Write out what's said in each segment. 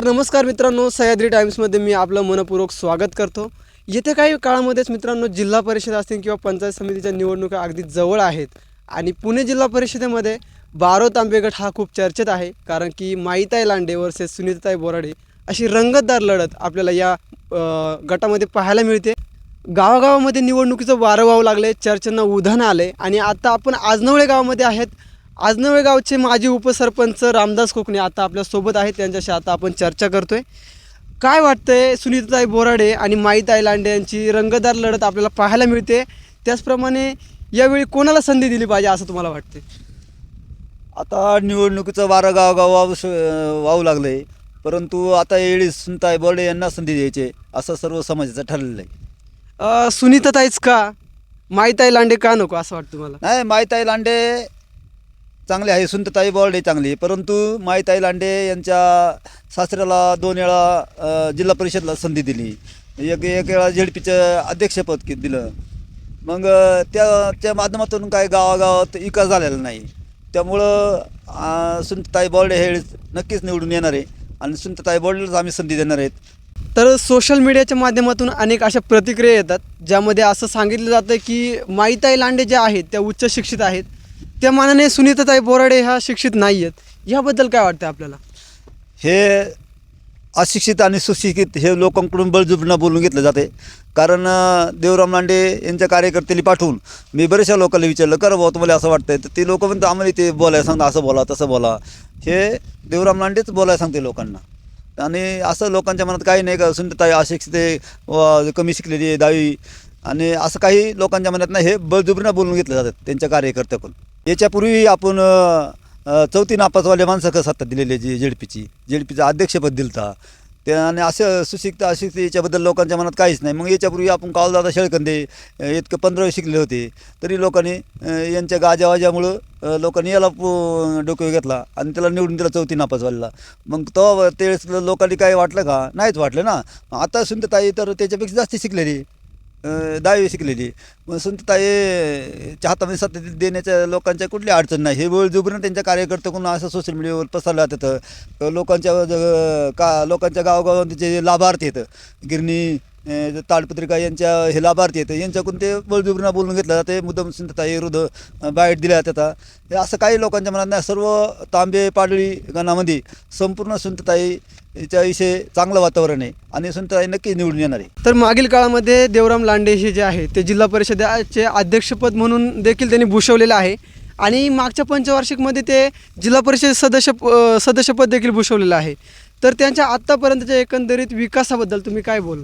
तर नमस्कार मित्रांनो सह्याद्री टाईम्समध्ये मी आपलं मनपूर्वक स्वागत करतो. येत्या काही काळामध्येच मित्रांनो जिल्हा परिषद असतील किंवा पंचायत समितीच्या निवडणुका अगदी जवळ आहेत आणि पुणे जिल्हा परिषदेमध्ये बारो तांबेगट हा खूप चर्चेत आहे कारण की माईताई लांडे वर्सेस सुनीताई बोराडे अशी रंगतदार लढत आपल्याला या गटामध्ये पाहायला मिळते. गावागावामध्ये निवडणुकीचं वारं वाहू लागले चर्चांना उधाण आले आणि आता आपण आजनवळे गावामध्ये आहेत. आजनवळे गावचे माजी उपसरपंच रामदास कोकणे आता आपल्यासोबत आहेत. त्यांच्याशी आता आपण चर्चा करतोय. काय वाटतंय सुनीताताई बोराडे आणि माईताई लांडे यांची रंगतदार लढत आपल्याला पाहायला मिळते? त्याचप्रमाणे यावेळी कोणाला संधी दिली पाहिजे असं तुम्हाला वाटते आता निवडणुकीचं वारं गावगाव श- वाहू लागलं आहे परंतु आता येळी सुनताई बोर्डे यांना संधी द्यायची असं सर्व समाजाचं ठरलेलं आहे. सुनीताताईच का? माईताई लांडे का नको असं वाटतं मला नाही माईताई लांडे चांगले आहे. सुंतताई बोर्डे चांगली. परंतु माईताई लांडे यांच्या सासऱ्याला दोन वेळा जिल्हा परिषदला संधी दिली. एक एक वेळा झेडपीचं अध्यक्षपद की दिलं. मग त्याच्या त्या त्या माध्यमातून काय गावागावात विकास झालेला नाही. त्यामुळं सुंतताई बॉर्डे बोर्डे हे नक्कीच निवडून येणार आहे आणि सुंतताई बोर्डेलाच आम्ही संधी देणार आहेत. तर सोशल मीडियाच्या माध्यमातून अनेक अशा प्रतिक्रिया येतात ज्यामध्ये असं सांगितलं जातं की माईताई लांडे ज्या आहेत त्या उच्च शिक्षित आहेत. त्या मानाने सुनीताताई बोराडे ह्या शिक्षित नाही आहेत ह्याबद्दल काय वाटतं आपल्याला? हे अशिक्षित आणि सुशिक्षित हे लोकांकडून बळजुबणं बोलून घेतलं जाते. कारण देवराम लांडे यांच्या कार्यकर्त्यांनी पाठवून मी बऱ्याचशा लोकांना विचारलं कर भाऊ तुम्हाला असं वाटतंय? तर ते लोक म्हणतात आम्हाला ते बोलायला सांगता असं बोला तसं बोला. हे देवराम लांडेच बोलायला सांगते लोकांना. आणि असं लोकांच्या मनात काही नाही का सुंदरताई अशिक्षित कमी शिकलेली आहे दहावी आणि असं काही लोकांच्या मनात नाही हे बळजुबरीनं बोलून घेतलं जातात त्यांच्या कार्यकर्त्याकडून. याच्यापूर्वी आपण चौथी नापासवाले माणसं कसं सत्ता दिलेली डीची जे डी पीचा अध्यक्षपद दिलता. त्या आणि असं सुशिक्त अशिक्त याच्याबद्दल लोकांच्या मनात काहीच नाही. मग याच्यापूर्वी आपण कावलदादा शेळकंदे इतकं पंधरावी शिकले होते. तरी लोकांनी यांच्या गाजावाजामुळं लोकांनी याला डोक्यो घेतला आणि त्याला निवडून दिला चौथी नापासवालेला. मग तो त्यावेळेस लोकांनी काही वाटलं का? नाहीच वाटलं ना. आता सुंदरताई तर त्याच्यापेक्षा जास्त शिकलेली. दहावी शिकलेली. मग सुंदरताईच्या हातामध्ये सत्य देण्याच्या लोकांच्या कुठली अडचण नाही. हे बळजुबरीनं त्यांच्या कार्यकर्त्याकडून असं सोशल मीडियावर पसरलं जातं लोकांच्या ज- का लोकांच्या गावगावात जे लाभार्थी आहेत गिरणी ताडपत्रिका यांच्या हे लाभार्थी आहेत यांच्याकडून ते बळजुबरीना बोलून घेतलं जाते मुद्दम सुंदरताई रुद बाईट दिल्या जातात हे असं काही लोकांच्या मनात नाही. सर्व तांबे पाडळी गणामध्ये संपूर्ण सुंतताई विषयी चांगलं वातावरण आहे. आणि सुंदरताई नक्कीच निवडून येणार आहे. तर मागील काळामध्ये देवराम लांडे हे जे आहे ते जिल्हा परिषदेचे अध्यक्षपद म्हणून देखील त्यांनी भूषवलेलं आहे. आणि मागच्या पंचवार्षिकमध्ये ते जिल्हा परिषद सदस्य सदस्यपद देखील भूषवलेलं आहे. तर त्यांच्या आत्तापर्यंतच्या एकंदरीत विकासाबद्दल तुम्ही काय बोल?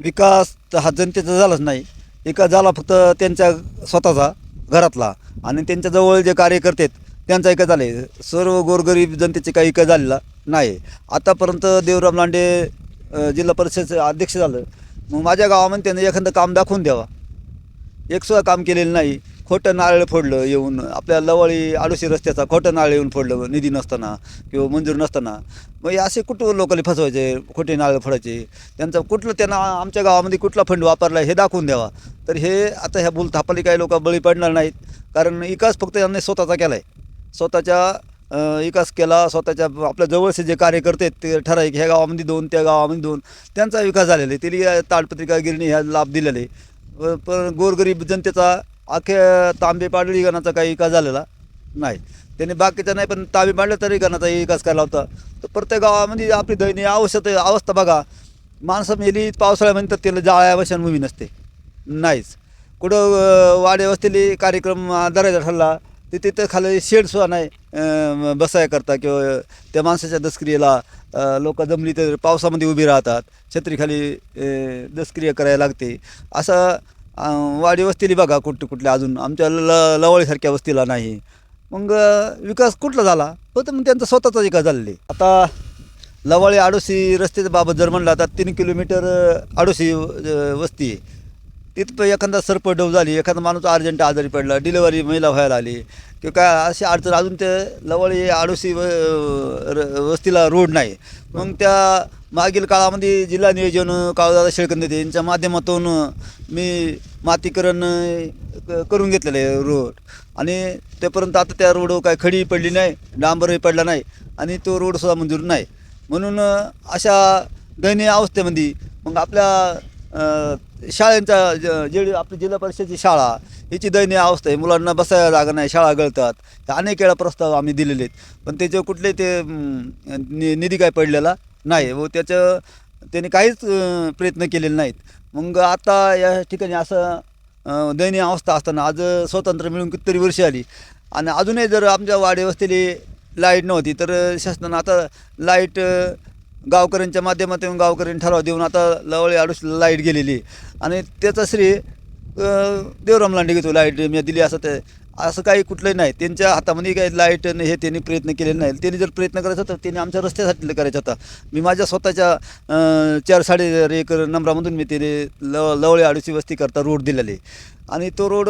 विकास तर हा जनतेचा झालाच नाही. विकास झाला फक्त त्यांच्या स्वतःचा घरातला. आणि त्यांच्याजवळ जे कार्यकर्ते आहेत त्यांचा एक झालं आहे सर्व गोरगरीब जनतेचे काही काय झालेला नाही. आतापर्यंत देवराम लांडे जिल्हा परिषदेचं अध्यक्ष झालं. मग माझ्या गावामध्ये त्यांना एखादं काम दाखवून द्यावा. एकसुद्धा काम केलेलं नाही. खोटं नारळ फोडलं येऊन. आपल्या लवळी आडोशी रस्त्याचा खोटं नारळ येऊन फोडलं निधी नसताना किंवा मंजूर नसताना. मग हे असे कुठं लोकांनी फसवायचे? खोटे नारळ फोडायचे? त्यांचं कुठलं त्यांना आमच्या गावामध्ये कुठला फंड वापरला हे दाखवून द्यावा. तर हे आता ह्या बोलथापाली काही लोक बळी पडणार नाहीत. कारण विकास फक्त यांनी स्वतःचा केला आहे स्वतःच्या विकास केला स्वतःच्या आपल्या जवळचे जे कार्यकर्ते आहेत ते ठराविक ह्या गावामध्ये दोन त्या गावामध्ये दोन त्यांचा विकास झालेला आहे. तिला ताडपत्रिका गिरणी ह्या लाभ दिलेले पण गोरगरीब जनतेचा अख्या तांबे पाडळी गणाचा काही विकास झालेला नाही. त्यांनी बाकीचा नाही पण तांबे पाडलं तरी गणाचा विकास केला होता. तर प्रत्येक गावामध्ये आपली दैनीय आवश्यक अवस्था बघा. माणसं मेली पावसाळ्यामध्ये तर त्याला जाळ्या वशांभूमी नसते. नाहीच. कुठं वाडे वस्तीले कार्यक्रम दराजा ठरला ते तिथं खाली शेडसुद्धा नाही बसायकरता बसाया करता किंवा त्या माणसाच्या दसक्रियेला लोक जमली तर पावसामध्ये उभी राहतात छत्रीखाली दसक्रिया करायला लागते. असं वाडी वस्तीली बघा कुठले कुठले अजून आमच्या ल लवळीसारख्या वस्तीला नाही. मग विकास कुठला झाला? फक्त मग त्यांचा स्वतःचा विकास झालेला. आहे. आता लवाळी आडोशी रस्त्याच्या बाबत जर म्हणलं तर तीन किलोमीटर आडोशी वस्ती आहे. तिथं एखादा सरपटव झाली एखादा माणूस अर्जंट आजारी पडला डिलेवरी महिला व्हायला आली किंवा काय अशी अडचण अजून ते लवळी आडोशी व र- वस्तीला रोड नाही. मग त्या मागील काळामध्ये जिल्हा नियोजन काळदादा शेळकंद यांच्या माध्यमातून मी मातीकरण क- करून घेतलेलं आहे रोड. आणि तेपर्यंत आता त्या रोडवर काय खडी पडली नाही डांबरही पडला नाही आणि तो रोडसुद्धा मंजूर नाही. म्हणून अशा दयनीय अवस्थेमध्ये मग आपल्या शाळेंचा ज- जे आपली जिल्हा परिषदेची शाळा हिची दयनीय अवस्था आहे. मुलांना बसायला जागा नाही शाळा गळतात. अनेक वेळा प्रस्ताव आम्ही दिलेले आहेत. पण त्याचे कुठले ते नि निधी काय पडलेला नाही. व त्याचं त्यांनी काहीच प्रयत्न केलेले नाहीत. मग आता या ठिकाणी असं दयनीय अवस्था असताना आज स्वतंत्र मिळून कितीतरी वर्ष आली. आणि अजूनही जर आमच्या वाडी वस्तीली लाइट नव्हती तर शासनानं आता लाइट गावकऱ्यांच्या माध्यमातून गावकऱ्यांनी ठराव देऊन आता लवळी आडूसला लाइट गेलेली. आणि त्याचा श्री देवराम लांडे घेतो लाइट मी दिली असं ते असं काही कुठलंही नाही. त्यांच्या हातामध्ये काही लाइट नाही हे त्यांनी प्रयत्न केलेले नाही त्यांनी जर प्रयत्न करायचा तर त्यांनी आमच्या रस्त्यासाठी करायचा होता. मी माझ्या स्वतःच्या चार साडे एकर नंबरामधून मी त्याने लव लवळे आडूची वस्ती करता रोड दिलेली. आणि तो रोड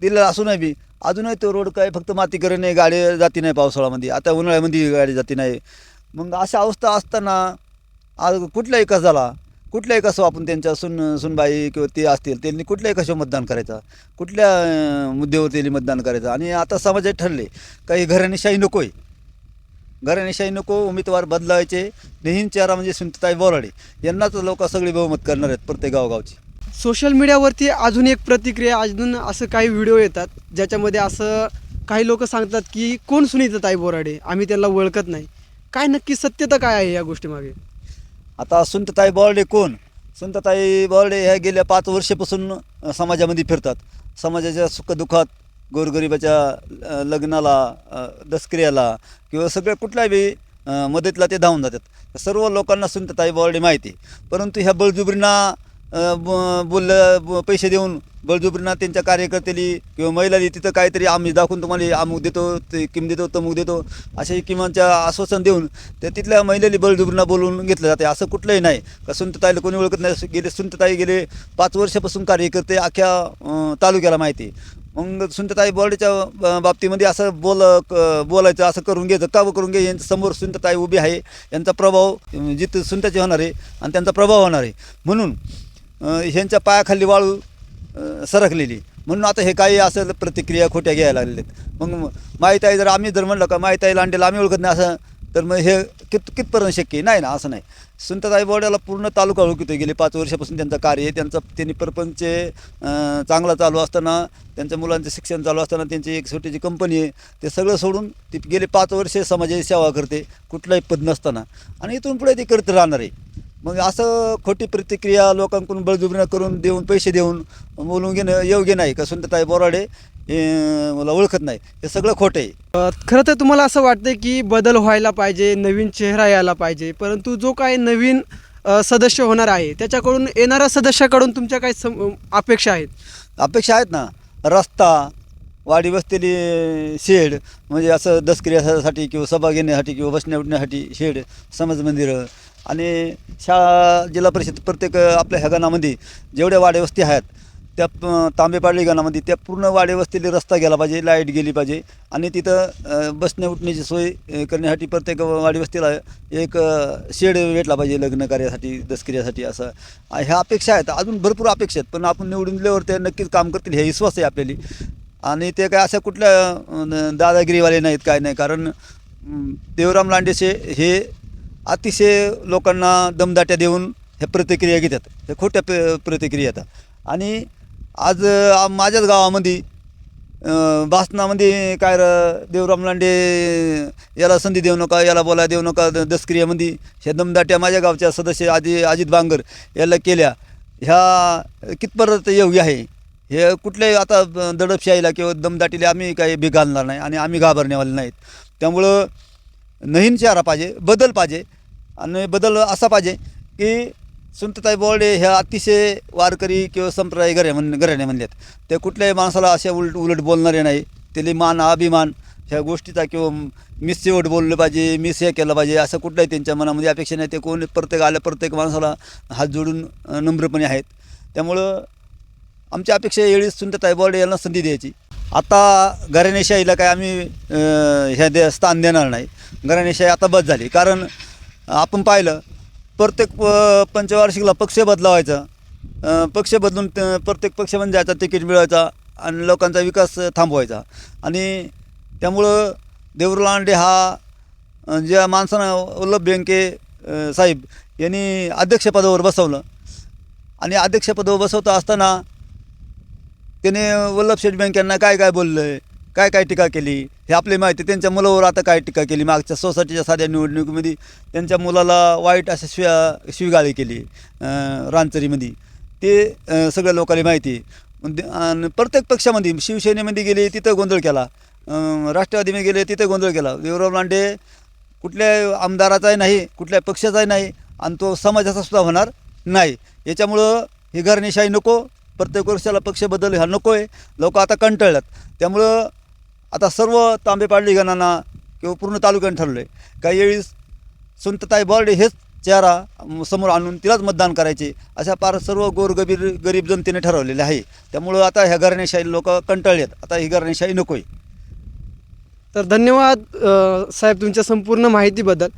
दिलेला असूनही बी अजूनही तो रोड काय फक्त मातीकरण नाही गाडी जाती नाही पावसाळ्यामध्ये. आता उन्हाळ्यामध्ये गाडी जाती नाही. मग अशा अवस्था असताना आज कुठला कस झाला कुठल्याही कसं आपण त्यांच्या सुन सुनबाई किंवा ते असतील त्यांनी कुठल्याही कशावर मतदान करायचं? कुठल्या मुद्द्यावर त्यांनी मतदान करायचं? आणि आता समाजात ठरले काही घराणेशाही नको आहे घराणेशाही नको उमेदवार बदलायचे. नेहमी चेहरा म्हणजे सुनताई बोराडे. यांनाच लोक सगळे बहुमत करणार आहेत प्रत्येक गावगावची. सोशल मीडियावरती अजून एक प्रतिक्रिया अजून असं काही व्हिडिओ येतात ज्याच्यामध्ये असं काही लोक सांगतात की कोण सुनीता ताई बोराडे? आम्ही त्यांना ओळखत नाही. काय नक्की सत्यता काय आहे या गोष्टीमागे? आता सुंतताई बोर्डे कोण? सुंतताई बोर्डे ह्या गेल्या पाच वर्षापासून समाजामध्ये फिरतात. समाजाच्या सुखदुःखात गोरगरिबाच्या लग्नाला दसक्रियाला किंवा सगळ्या कुठल्याही बी मदतीला ते धावून जातात. सर्व लोकांना सुंतताई बोर्डे माहिती परंतु ह्या बळजुबरींना ब- बोललं ब- पैसे देऊन बळजुबरींना त्यांच्या कार्यकर्त्याली किंवा महिलाली तिथं काहीतरी आम्ही दाखवून तुम्हाला अमुक देतो ते किम देतो तमुक देतो असे किमानच्या आश्वासन देऊन त्या तिथल्या महिलेली बळजुबरींना बोलवून घेतलं जाते असं कुठलंही नाही. का सुंतताईला कोणी ओळखत नाही गेले सुंतताई गेले पाच वर्षापासून कार्यकर्ते अख्ख्या तालुक्याला माहिती आहे. मग सुंतताई बॉर्डच्या बाबतीमध्ये असं बोल क- बोलायचं असं करून घ्यायचं का करून घे यांच्या समोर सुंतताई उभी आहे. यांचा प्रभाव जिथं सुंताची होणार आहे आणि त्यांचा प्रभाव होणार आहे. म्हणून ह्यांच्या पायाखाली वाळू सरकलेली. म्हणून आता हे काही असं प्रतिक्रिया खोट्या घ्यायला लागलेल्या आहेत मग माहीत आहे जर आम्ही जर म्हणलं का माहीत आहे लांडेला आम्ही ओळखत नाही असं तर मग हे कित कितपर्यंत शक्य आहे? नाही ना असं नाही. सुंतताई बोर्डाला पूर्ण तालुका ओळखितो गेले पाच वर्षापासून त्यांचं कार्य आहे. त्यांचं त्यांनी परपंच चांगला चालू असताना त्यांच्या मुलांचं शिक्षण चालू असताना त्यांची एक छोटीची कंपनी आहे ते सगळं सोडून ती गेले पाच वर्षे समाजाची सेवा करते कुठलाही पद नसताना. आणि इथून पुढे ती करत राहणार आहे. मग असं खोटी प्रतिक्रिया लोकांकडून बळजुबरीनं करून देऊन पैसे देऊन बोलून घेणं योग्य नाही का? सुंदरताई बोराडे हे मला ओळखत नाही. हे सगळं खोटं आहे. खरं तर तुम्हाला असं वाटतं की बदल व्हायला पाहिजे नवीन चेहरा यायला पाहिजे परंतु जो काय नवीन सदस्य होणार आहे त्याच्याकडून येणाऱ्या सदस्याकडून तुमच्या काही सम अपेक्षा आहेत? अपेक्षा आहेत ना. रस्ता वाडी वस्तीली शेड म्हणजे असं दसक्रियासाठी किंवा सभा घेण्यासाठी किंवा बसण्या उठण्यासाठी शेड समाज मंदिरं आणि शाळा जिल्हा परिषद प्रत्येक आपल्या ह्या गाणामध्ये जेवढ्या वाडे वस्ती आहेत त्या प- तांबेपाडली गाणामध्ये त्या पूर्ण वाडे वस्तीला रस्ता गेला पाहिजे लाइट गेली पाहिजे आणि तिथं बसण्या उठण्याची सोय करण्यासाठी प्रत्येक वाडी वस्तीला एक शेड भेटला पाहिजे लग्न कार्यासाठी दसक्रियासाठी असं. ह्या अपेक्षा आहेत. अजून भरपूर अपेक्षा आहेत पण आपण निवडून दिल्यावर ते नक्कीच काम करतील हे विश्वास आहे आपल्याली. आणि ते काय असं कुठल्या दादागिरीवाले नाहीत काय नाही. कारण देवराम लांडेचे हे अतिशय लोकांना दमदाट्या देऊन हे प्रतिक्रिया घेतात. हे खोट्या प प्रतिक्रिया येतात. आणि आज माझ्याच गावामध्ये भाषणामध्ये काय देवराम लांडे याला संधी देऊ नका याला बोला देऊ नका द- दसक्रियामध्ये ह्या दमदाट्या माझ्या गावच्या सदस्य आजी अजित बांगर याला केल्या. ह्या कितपर्यंत योग्य आहे? हे कुठल्याही आता दडपशाहीला किंवा दमदाटीला आम्ही काही बिघालणार नाही आणि आम्ही घाबरण्यावाले नाहीत. त्यामुळं नवीन चेहरा पाहिजे बदल पाहिजे आणि बदल असा पाहिजे की सुंतताई बोर्डे ह्या अतिशय वारकरी किंवा संप्रदाय घरे म्हण घराणे म्हणल्यात ते कुठल्याही माणसाला अशा उलट उलट बोलणारे नाही. त्याला मान अभिमान ह्या गोष्टीचा किंवा मिस शेवट बोललं पाहिजे मिस हे केलं पाहिजे असं कुठल्याही त्यांच्या मनामध्ये अपेक्षा नाही. ते कोण प्रत्येक आल्या प्रत्येक माणसाला हात जोडून नम्रपणे आहेत. त्यामुळं आमच्या अपेक्षा एवढी सुंदरताई बोर्डे यांना संधी द्यायची. आता घराणेशाहीला काय आम्ही हे ह्या दे स्थान देणार नाही. घराणेशाही आता बस झाली. कारण आपण पाहिलं प्रत्येक प- पंचवार्षिकला पक्ष बदलावायचा. पक्ष बदलून प्रत्येक पक्ष म्हणजे जायचा तिकीट मिळवायचा आणि लोकांचा विकास थांबवायचा. आणि त्यामुळं देवरुलांडे हा ज्या माणसानं वल्लभ बेंके साहेब यांनी अध्यक्षपदावर बसवलं. आणि अध्यक्षपदावर बसवता असताना त्याने वल्लभ शेठ यांना काय काय बोललं आहे काय काय टीका केली? हे आपली माहिती त्यांच्या मुलावर आता काय टीका केली? मागच्या सोसायटीच्या साध्या निवडणुकीमध्ये त्यांच्या मुलाला वाईट अशा शिव्या शिवगाळी केली रानचरीमध्ये. ते सगळ्या लोकांना माहिती आणि प्रत्येक पक्षामध्ये शिवसेनेमध्ये गेले तिथं गोंधळ केला. राष्ट्रवादीमध्ये गेले तिथं गोंधळ केला. देवराव लांडे कुठल्या आमदाराचाही नाही कुठल्या पक्षाचाही नाही आणि तो समाजाचा सुद्धा होणार नाही. याच्यामुळं ही घरनिशाही नको. प्रत्येक वर्षाला पक्ष बदल हा नको आहे लोक आता कंटाळल्यात. त्यामुळं आता सर्व तांबे पाडली गणांना किंवा पूर्ण तालुक्याने ठरलं आहे काही वेळी सुंतताई बॉर्डे हेच चेहरा समोर आणून तिलाच मतदान करायचे अशा पार सर्व गोरगबीर गरीब जनतेने ठरवलेले आहे. त्यामुळं आता ह्या घराणेशाही लोक कंटाळलेत. आता ही घराणेशाही नको आहे तर धन्यवाद साहेब तुमच्या संपूर्ण माहितीबद्दल.